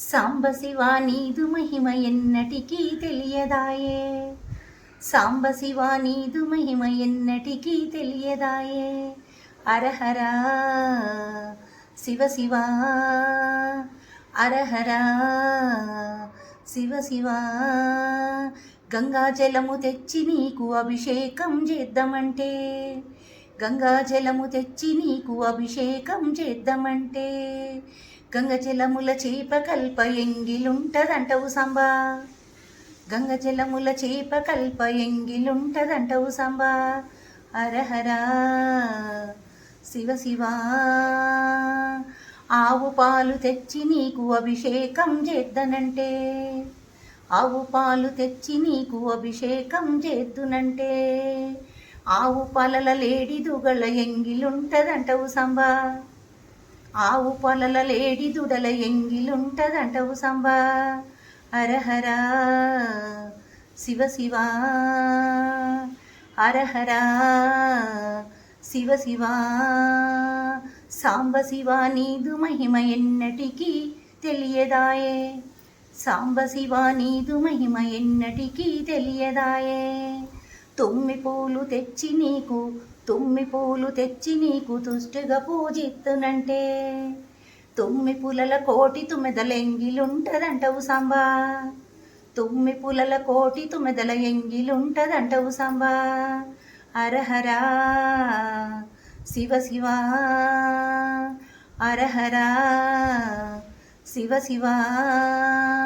సాంబశివ నీదు మహిమ ఎన్నటికీ తెలియదాయే. సాంబశివ నీదు మహిమ ఎన్నటికీ తెలియదాయే. అరహరా శివ శివ అరహరా శివ శివ గంగాజలము తెచ్చి నీకు అభిషేకం చేద్దామంటే గంగాజలము తెచ్చి నీకు అభిషేకం చేద్దామంటే. గంగజలముల చేప కల్ప ఎంగిలుంటదంటవు సంబా. గంగజలముల చేప కల్ప ఎంగిలుంటదంటవు సంబా. హరహరా శివ శివా. ఆవు పాలు తెచ్చి నీకు అభిషేకం చేద్దనంటే. ఆవు పాలు తెచ్చి నీకు అభిషేకం చేద్దునంటే. ఆవు పాలల లేడిదుగల ఎంగిలుంటదంటవు సంబా. ఆవు పాలల లేడిదుడల ఎంగిలుంటదంటవు సంబా. హరహరా శివ శివ. హరహరా శివ శివ. సాంబ శివ నీదు మహిమ ఎన్నటికీ తెలియదాయే. సాంబ శివ నీదు మహిమ ఎన్నటికీ తెలియదాయే. తుమ్మి పూలు తెచ్చి నీకు తుమ్మి పూలు తెచ్చి నీకు తుష్టిగా పూజిత్తునంటే. తుమ్మి పులల కోటి తుమెదల ఎంగిలుంటదంటవు సంబా. తుమ్మి పులల కోటి తుమెదల ఎంగిలుంటదంటవు సంబా. అరహరా శివ శివ అరహరా శివ శివ